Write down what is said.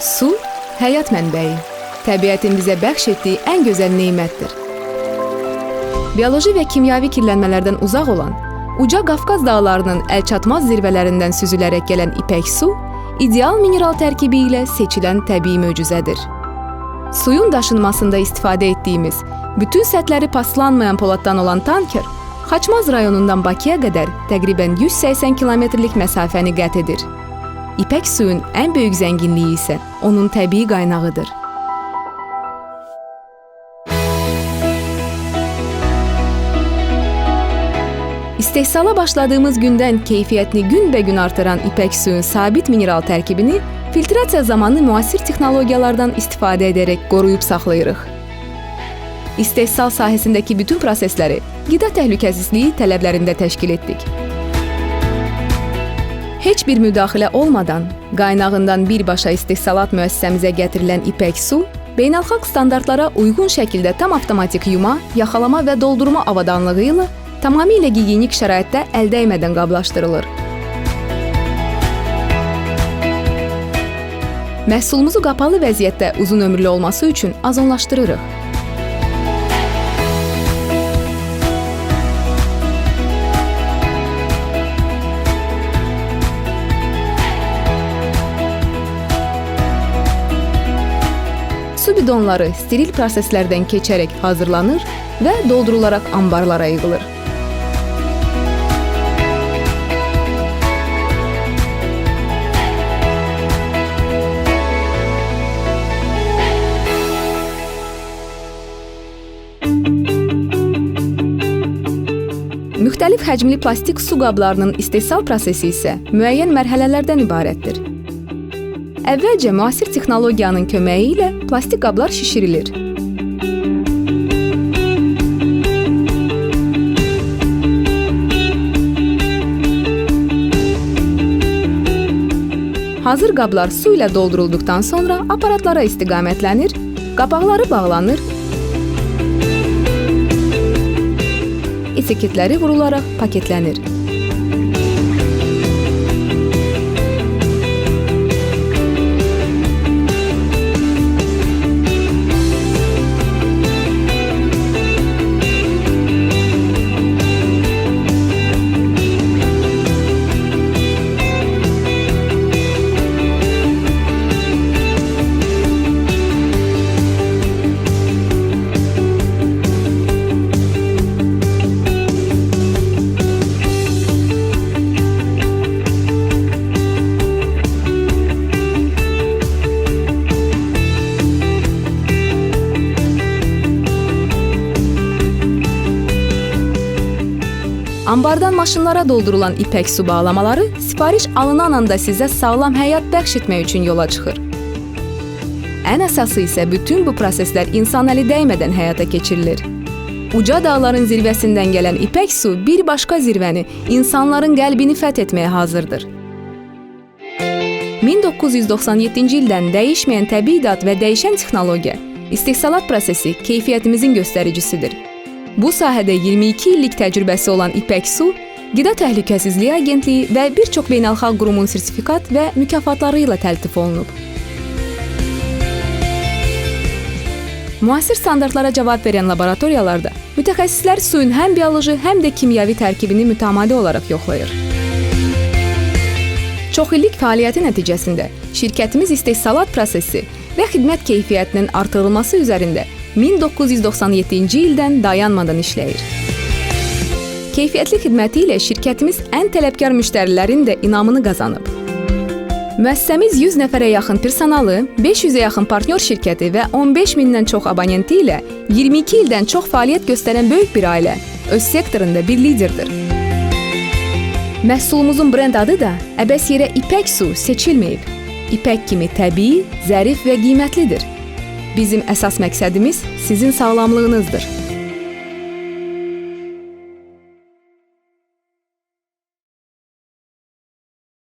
Su həyat mənbəyi. Təbiətin bizə bəxş etdiyi ən gözəl nemətdir. Bioloji və kimyəvi kirlənmələrdən uzaq olan, uca Qafqaz dağlarının əlçatmaz zirvələrindən süzülərək gələn ipək su ideal mineral tərkibi ilə seçilən təbii möcüzədir. Suyun daşınmasında istifadə etdiyimiz, bütün səthləri paslanmayan poladdan olan tanker Xaçmaz rayonundan Bakıya qədər təqribən 180 kilometrlik məsafəni qət edir. İpək suyun ən böyük zənginliyi isə onun təbii qaynağıdır. İstehsala başladığımız gündən keyfiyyətini günbəgün artıran ipək suyun sabit mineral tərkibini filtrasiya zamanı müasir texnologiyalardan istifadə edərək qoruyub saxlayırıq. İstehsal sahəsindəki bütün prosesləri qida təhlükəsizliyi tələblərində təşkil etdik. Heç bir müdaxilə olmadan qaynağından birbaşa istehsalat müəssisəmizə gətirilən ipək su beynəlxalq standartlara uyğun şəkildə tam avtomatik yuma, yaxalama və doldurma avadanlığı ilə tamamilə gigiyenik şəraitdə əl dəymədən qablaşdırılır. Məhsulumuzu qapalı vəziyyətdə uzun ömürlü olması üçün azonlaşdırırıq. Su bidonları steril proseslərdən keçərək hazırlanır və doldurularaq anbarlara yığılır. Müxtəlif həcmli plastik su qablarının istehsal prosesi isə müəyyən mərhələlərdən ibarətdir. Əvvəlcə müasir texnologiyanın köməyi ilə plastik qablar şişirilir. Hazır qablar su ilə doldurulduqdan sonra aparatlara istiqamətlənir, qapaqları bağlanır, etiketləri vurularaq paketlənir. Ambardan maşınlara doldurulan ipək su bağlamaları sifariş alınan anda sizə sağlam həyat bəxş etmək üçün yola çıxır. Ən əsası isə bütün bu proseslər insan əli dəymədən həyata keçirilir. Uca dağların zirvəsindən gələn ipək su bir başqa zirvəni, insanların qəlbini fəth etməyə hazırdır. 1997-ci ildən dəyişməyən təbii dad və dəyişən texnologiya, istehsalat prosesi keyfiyyətimizin göstəricisidir. Bu sahədə 22 illik təcrübəsi olan İpək Su, Qida Təhlükəsizliyi Agentliyi və bir çox beynəlxalq qurumun sertifikat və mükafatları ilə təltif olunub. Müasir standartlara cavab verən laboratoriyalarda mütəxəssislər suyun həm bioloji, həm də kimyəvi tərkibini mütəmadi olaraq yoxlayır. Çox illik fəaliyyəti nəticəsində şirkətimiz istehsalat prosesi və xidmət keyfiyyətinin artırılması üzərində 1997-ci ildən dayanmadan işləyir. Keyfiyyətli xidməti ilə şirkətimiz ən tələbkar müştərilərin də inamını qazanıb. Müəssisəmiz 100 nəfərə yaxın personalı, 500-ə yaxın partnyor şirkəti və 15 mindən çox abonenti ilə 22 ildən çox fəaliyyət göstərən böyük bir ailə, öz sektorunda bir liderdir. Məhsulumuzun brend adı da əbəs yerə ipək su seçilməyib. İpək kimi təbii, zərif və qiymətlidir. Bizim əsas məqsədimiz sizin sağlamlığınızdır.